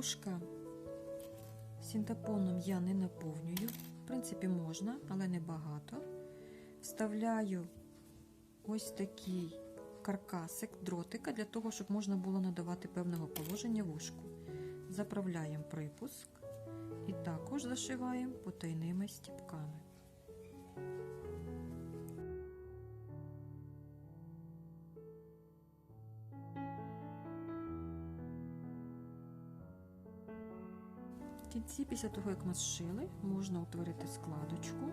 Вушка синтепоном я не наповнюю. В принципі, можна, але не багато. Вставляю ось такий каркасик дротика для того, щоб можна було надавати певного положення вушку. Заправляємо припуск і також зашиваємо потайними стіпками. В кінці, після того, як ми зшили, можна утворити складочку.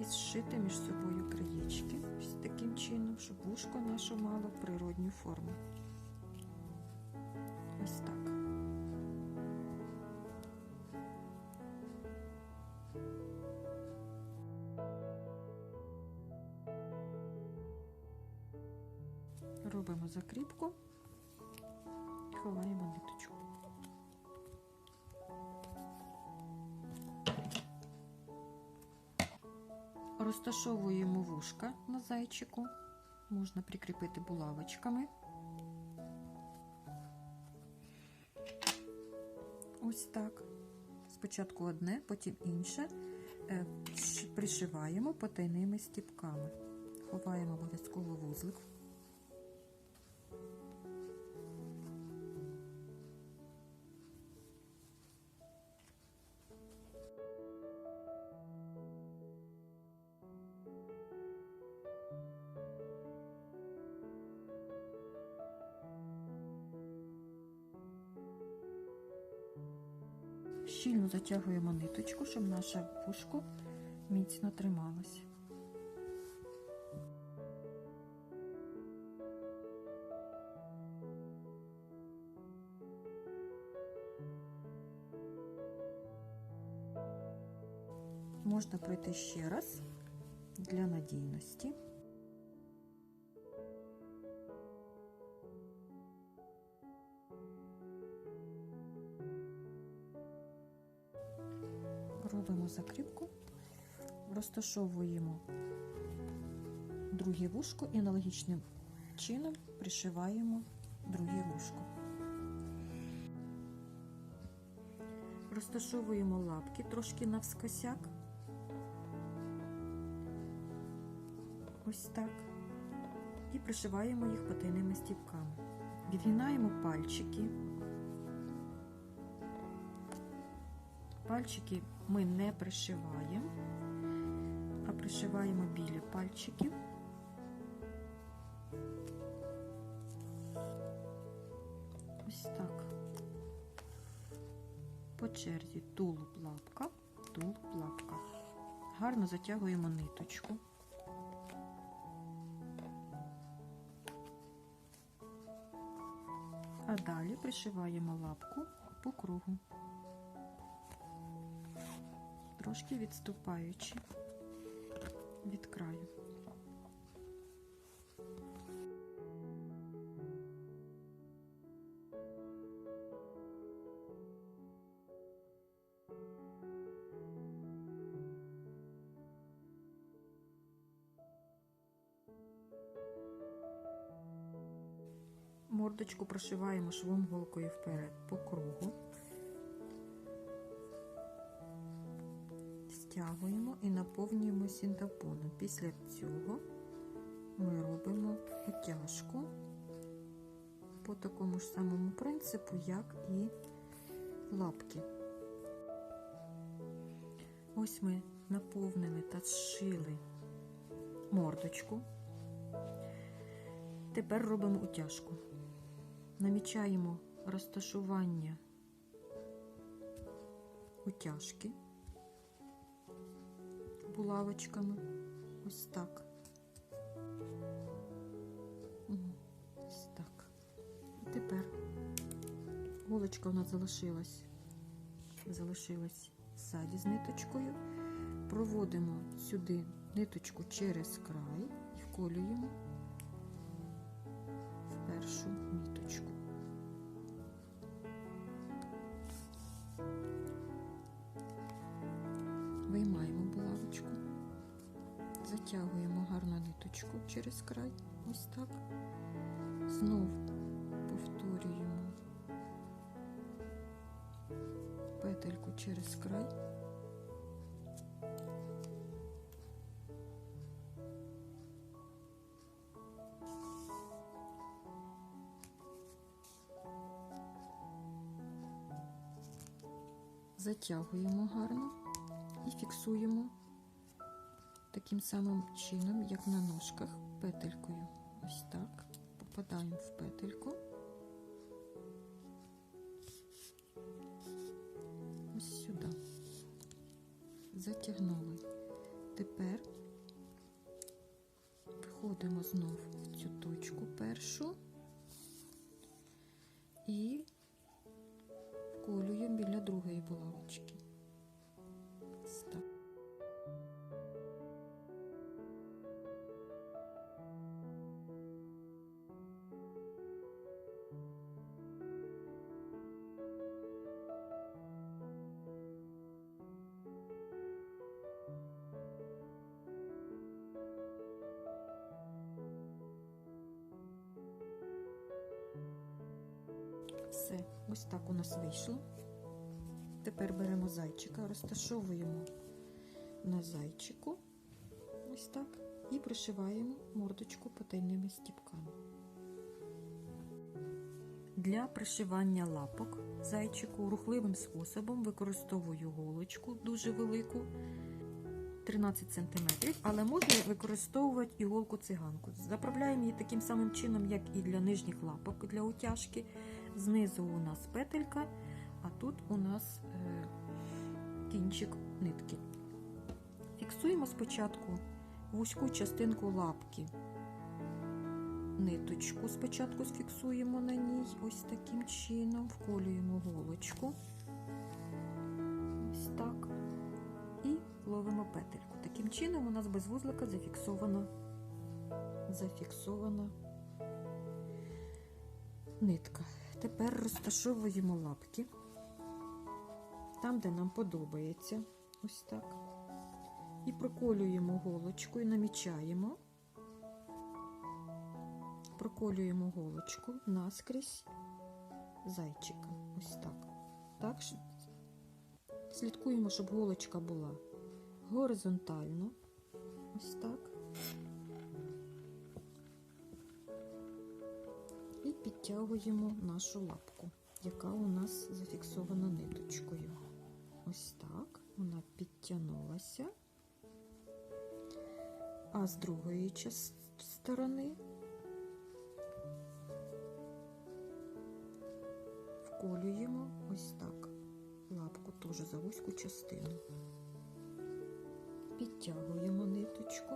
І зшити між собою краєчки ось таким чином, щоб вушко наше мало природню форму. Робимо закріпку і ховаємо ниточку. Розташовуємо вушка на зайчику, можна прикріпити булавочками. Ось так. Спочатку одне, потім інше. Е, Пришиваємо потайними стіпками. Ховаємо обов'язково вузлик. Щільно затягуємо ниточку, щоб наше вушко міцно трималось. Можна пройти ще раз для надійності. Робимо закріпку, розташовуємо друге вушко і аналогічним чином пришиваємо друге вушко. Розташовуємо лапки трошки навскосяк. Ось так. І пришиваємо їх потайними стіпками. Відгинаємо пальчики. Пальчики ми не пришиваємо, а пришиваємо біля пальчиків. Ось так. По черзі тулуб лапка, тулуб лапка. Гарно затягуємо ниточку. А далі пришиваємо лапку по кругу трошки відступаючи від краю. Мордочку прошиваємо швом голкою вперед по кругу. Стягуємо і наповнюємо синтепоном. Після цього ми робимо утяжку по такому ж самому принципу, як і лапки. Ось ми наповнили та зшили мордочку. Тепер робимо утяжку. Намічаємо розташування утяжки булавочками. Ось так. Ось так. І тепер голочка у нас залишилась, залишилась ззаді з ниточкою. Проводимо сюди ниточку через край і вколюємо Затягуємо гарно ниточку через край. Ось так. Знов повторюємо петельку через край. Затягуємо гарно і фіксуємо таким самим чином, як на ножках, петелькою. Ось так. Попадаємо в петельку. Ось сюди. Затягнули. Тепер входимо знов в цю точку першу Все, ось так у нас вийшло. Тепер беремо зайчика, розташовуємо на зайчику, ось так, і пришиваємо мордочку потайними стіпками. Для пришивання лапок зайчику рухливим способом використовую голочку дуже велику, 13 см, але можна використовувати іголку циганку. Заправляємо її таким самим чином, як і для нижніх лапок для утяжки. Знизу у нас петелька, а тут у нас е, кінчик нитки. Фіксуємо спочатку вузьку частинку лапки. Ниточку спочатку сфіксуємо на ній, ось таким чином, вколюємо голочку. Ось так. І ловимо петельку. Таким чином у нас без вузлика зафіксована, зафіксована нитка. Тепер розташовуємо лапки там, де нам подобається. Ось так. І проколюємо голочку і намічаємо. Проколюємо голочку наскрізь зайчика. Ось так. Так, слідкуємо, щоб голочка була горизонтально. Ось так. Підтягуємо нашу лапку, яка у нас зафіксована ниточкою. Ось так. Вона підтягнулася. А з другої сторони вколюємо ось так лапку теж за вузьку частину. Підтягуємо ниточку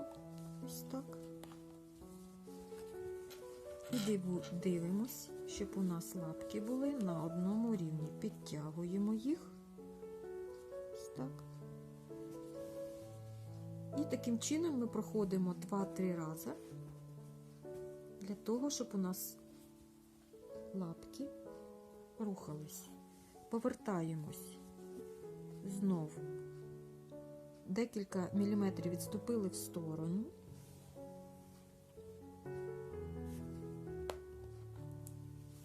ось так. І дивимось, щоб у нас лапки були на одному рівні. Підтягуємо їх. Ось так. І таким чином ми проходимо 2-3 рази для того, щоб у нас лапки рухались. Повертаємось знову. Декілька міліметрів відступили в сторону.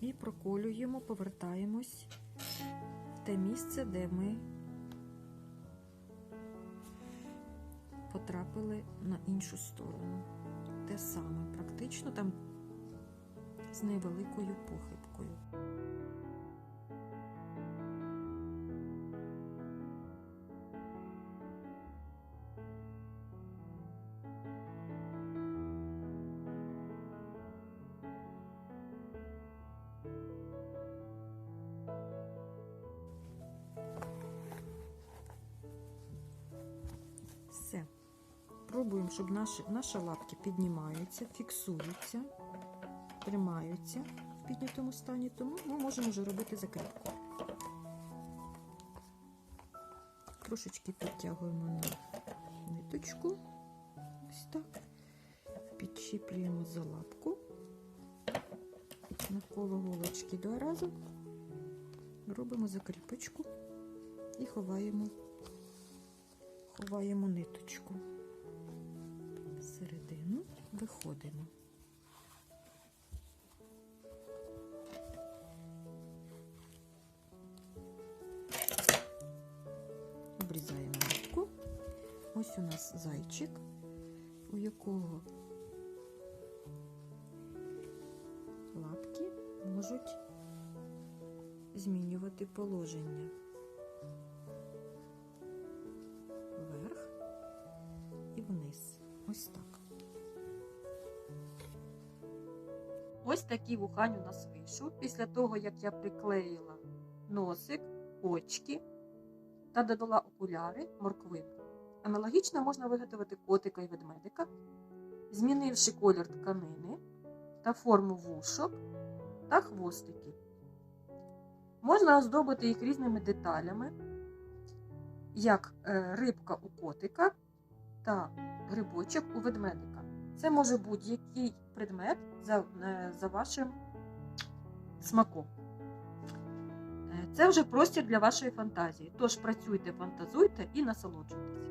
І проколюємо, повертаємось в те місце, де ми потрапили на іншу сторону. Те саме, практично там з невеликою похибкою. Пробуємо, щоб наші, наші лапки піднімаються, фіксуються, тримаються в піднятому стані, тому ми можемо вже робити закріпку. Трошечки підтягуємо на ниточку. Ось так. Підчіплюємо за лапку. Навколо голочки два рази. Робимо закріпочку і ховаємо ховаємо ниточку. Виходимо. Обрізаємо лапку. Ось у нас зайчик, у якого лапки можуть змінювати положення вверх і вниз. Ось так. Такий вухань у нас вийшов. Після того, як я приклеїла носик, очки та додала окуляри, морквинку. Аналогічно можна виготовити котика і ведмедика, змінивши колір тканини та форму вушок та хвостиків. Можна оздобити їх різними деталями, як е, рибка у котика та грибочок у ведмедика. Це може будь-який предмет за, е, за вашим смаком. Е, Це вже простір для вашої фантазії. Тож працюйте, фантазуйте і насолоджуйтесь.